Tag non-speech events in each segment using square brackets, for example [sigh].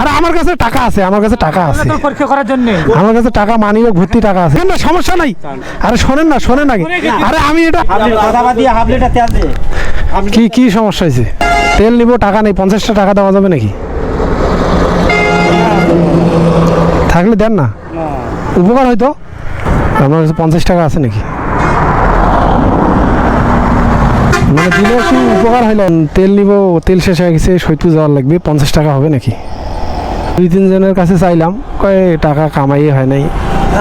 আরে আমার কাছে টাকা আছে আমার কাছে টাকা আছে। পরীক্ষা করার জন্য। আমার কাছে টাকা মানি ভর্তি টাকা আছে। না সমস্যা নাই। আরে শোনেন না শোনেন আগে। আরে আমি এটা কি কি সমস্যা হয়েছে? তেল নিব টাকা নেই পঞ্চাশটা টাকা দেওয়া যাবে নাকি? থাকলে দেন না। উপকার হয়তো। আমার কাছে পঞ্চাশ টাকা আছে নাকি? মানে দিলে একটু উপকার হইল তেল নিব তেল শেষ হয়ে গেছে সৈতু যাওয়ার লাগবে পঞ্চাশ টাকা হবে নাকি? দুই তিনজনের কাছে চাইলাম কয়ে টাকা কামাই হয় নাই।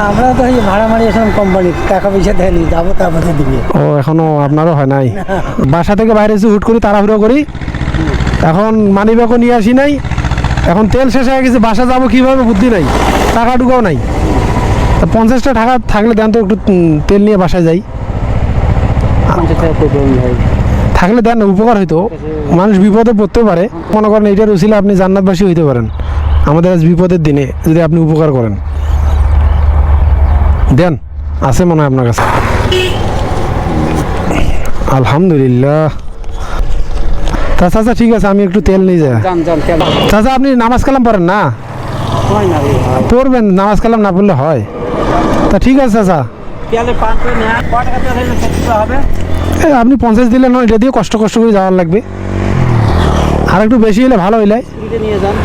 আমরা তো এই ভাড়া মারি এসলাম কোম্পানির টাকা পয়সা দেয়নি যাব তারপরে দিবে। ও এখনও আপনারও হয় নাই। বাসা থেকে বাইরে এসে হুট করি তাড়াহুড়ো করি। এখন মানি ব্যাগও নিয়ে আসি নাই। এখন তেল শেষ হয়ে গেছে বাসা যাব কীভাবে বুদ্ধি নাই। টাকা টুকাও নাই। তা পঞ্চাশটা টাকা থাকলে দেন তো একটু তেল নিয়ে বাসায় যাই। থাকলে দেন উপকার হইতো। মানুষ বিপদে পড়তে পারে। মনে করেন এইটার উচিলে আপনি জান্নাতবাসী হইতে পারেন। আমাদের আজ বিপদের দিনে যদি আপনি উপকার করেন। দেন আছে মনে হয় আপনার কাছে। আলহামদুলিল্লাহ। তা চাচা ঠিক আছে আমি একটু তেল নিয়ে যাই। চাচা আপনি নামাজ কালাম পড়েন না? না পড়বেন নামাজ কালাম না পড়লে হয়। তা ঠিক আছে চাচা। তেলের পান করে নেওয়া ক টাকা তেল হইলে সত্তর হবে? আপনি পঞ্চাশ দিলে নয় এটা দিয়ে কষ্ট কষ্ট করে যাওয়ার লাগবে। আর একটু বেশি হলে ভালো হইলে। নিয়ে যান।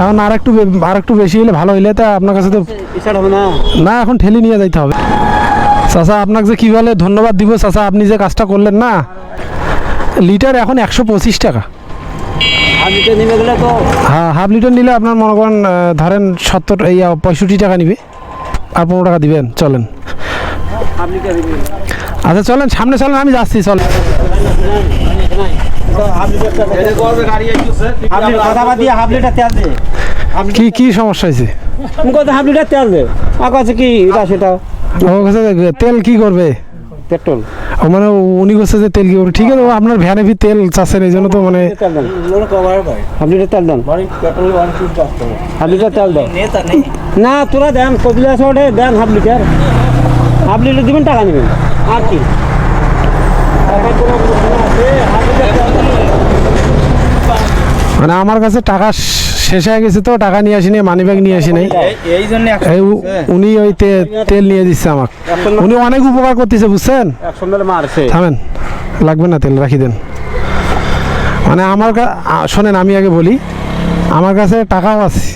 এখন আর একটু আর একটু বেশি হলে ভালো হইলে তা আপনার কাছে তো না? না এখন ঠেলি নিয়ে যাইতে হবে। চাচা আপনাকে যে কী বলে ধন্যবাদ দিব চাচা আপনি যে কাজটা করলেন না। লিটার এখন একশো পঁচিশ টাকা। হ্যাঁ হাফ লিটার নিলে আপনার মনে করেন ধরেন সত্তর এই পঁয়ষট্টি টাকা নিবে। আর পনেরো টাকা দিবেন চলেন। আচ্ছা চলেন সামনে চলেন আমি যাচ্ছি চলেন। কথা বাদ দিয়ে হাফ লিটার তেল দে কি কি সমস্যা হয়েছে? হাফ লিটার তেল দে। আমার কাছে কি সেটা? ও কাছে তেল কি করবে? পেট্রোল। ও মানে উনি করছে যে তেল কি করবে। ঠিক আছে আপনার ভ্যানে ভি তেল চাচ্ছেন এই জন্য তো মানে হাফ লিটার তেল দেন। হাফ লিটার তেল দেন। না তোরা দেন কবিলা ওঠে দেন হাফ লিটার। হাফ লিটার দিবেন টাকা নেবেন। আর কি। মানে আমার কাছে টাকা শেষ হয়ে গেছে তো টাকা নিয়ে আসিনি মানি ব্যাগ নিয়ে আসি নাই এই জন্য উ- উনি ওই তেল নিয়ে দিচ্ছে আমাকে। উনি অনেক উপকার করতেছে বুঝছেন? থামেন লাগবে না তেল রাখি দেন। মানে আমার কা- শোনেন আমি আগে বলি আমার কাছে টাকাও আছে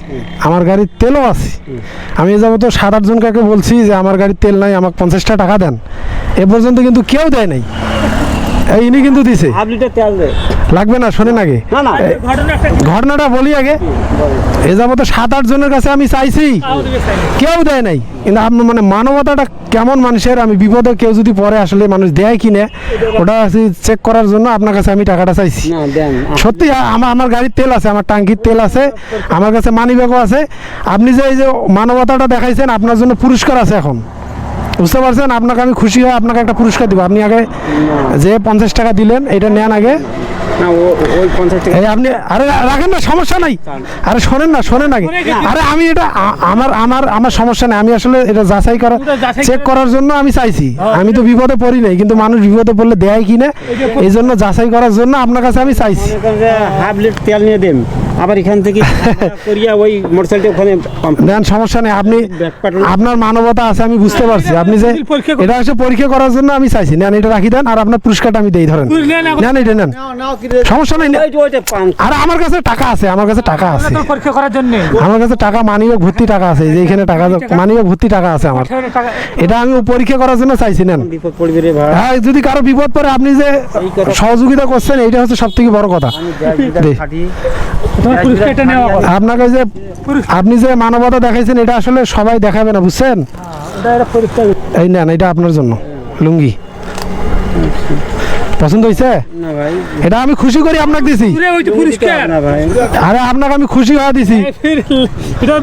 আমার গাড়ির তেলও আছে। আমি যাব তো সাত আটজন কাকে বলছি যে আমার গাড়ির তেল নাই আমাকে পঞ্চাশটা টাকা দেন। এ পর্যন্ত কিন্তু কেউ দেয় নাই। ইনি কিন্তু দিছে। হাফ লিটার তেল দে। লাগবে না শোনেন আগে। না না ঘটনাটা বলি আগে। এ যাব তো সাত আট জনের কাছে আমি চাইছি। কেউ দেয় নাই। কিন্তু আপনার মানে মানবতাটা কেমন মানুষের আমি বিপদে কেউ যদি পরে আসলে মানুষ দেয় কিনে ওটা চেক করার জন্য আপনার কাছে আমি টাকাটা চাইছি। সত্যি আমার আমার গাড়ির তেল আছে আমার টাঙ্কির তেল আছে আমার কাছে মানি ব্যাগও আছে। আপনি যে এই যে মানবতাটা দেখাইছেন আপনার জন্য পুরস্কার আছে এখন। বুঝতে পারছেন? আপনাকে আমি খুশি হয়ে আপনাকে একটা পুরস্কার দিব। আপনি আগে যে পঞ্চাশ টাকা দিলেন, এটা নেন আগে। না ওই পঞ্চাশ টাকা আপনি আরে রাখেন না সমস্যা নাই। আরে শোনেন না শোনেন আগে। আরে আমি এটা আমার আমার আমার সমস্যা নেই। আমি আসলে এটা যাচাই করা চেক করার জন্য আমি চাইছি। আমি তো বিপদে পড়ি নাই কিন্তু মানুষ বিপদে পড়লে দেয় কিনা এই জন্য যাচাই করার জন্য আপনার কাছে আমি চাইছি। হাফ লিটার তেল নিয়ে দেন। আবার এখান থেকে [laughs] করিয়া ওই মোটরসাইকেল ওখানে দেন সমস্যা নেই। আপনি আপনার মানবতা আছে আমি বুঝতে পারছি। আপনি যে এটা হচ্ছে পরীক্ষা করার জন্য আমি চাইছি। নেন এটা রাখি দেন আর আপনার পুরস্কারটা আমি দেই ধরেন। নেন এটা নেন। সমস্যা নাই আর আমার কাছে টাকা আছে আমার কাছে টাকা আছে। পরীক্ষা করার জন্য? আমার কাছে টাকা মানি ভর্তি টাকা আছে যে এখানে টাকা মানি ভর্তি টাকা আছে আমার। এটা আমি পরীক্ষা করার জন্য চাইছি ভাই। হ্যাঁ যদি কারও বিপদ পড়ে আপনি যে সহযোগিতা করছেন এইটা হচ্ছে সব থেকে বড় কথা। আপনাকে যে আপনি যে মানবতা দেখাইছেন এটা আসলে সবাই দেখাবে না বুঝছেন? এটা পরীক্ষা এই নেন এটা আপনার জন্য। লুঙ্গি। পছন্দ হয়েছে এটা আমি খুশি করি আপনাকে দিছি। ওই তো পুরস্কার। না ভাই। আরে আপনাকে আমি খুশি হয়ে দিছি। ফির এটা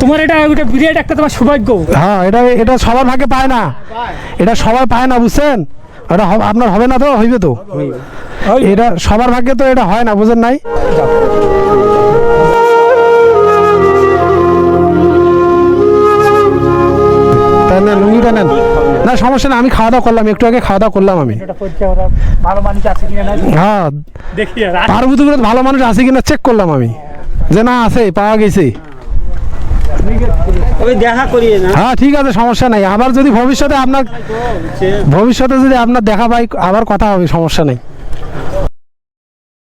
তোমার এটা বিরাট একটা তোমার সৌভাগ্য। হ্যাঁ এটা এটা সবার ভাগে পায় না। এটা সবাই পায় না বুঝছেন? এটা আপনার হবে না তো হইবে তো। এটা সবার ভাগ্যে তো এটা হয় না বুঝেন নাই? তাই না লুঙ্গিটা নেন। না সমস্যা না আমি খাওয়া দাওয়া করলাম একটু আগে খাওয়া দাওয়া করলাম আমি। ভালো মানুষ আছে কিনা না হ্যাঁ দেখি পার্বতীপুরে ভালো মানুষ আছে কিনা চেক করলাম আমি। যে না আছে পাওয়া গেছে। হ্যাঁ ঠিক আছে সমস্যা নাই। আবার যদি ভবিষ্যতে আপনার ভবিষ্যতে যদি আপনার দেখা পাই আবার কথা হবে সমস্যা নেই।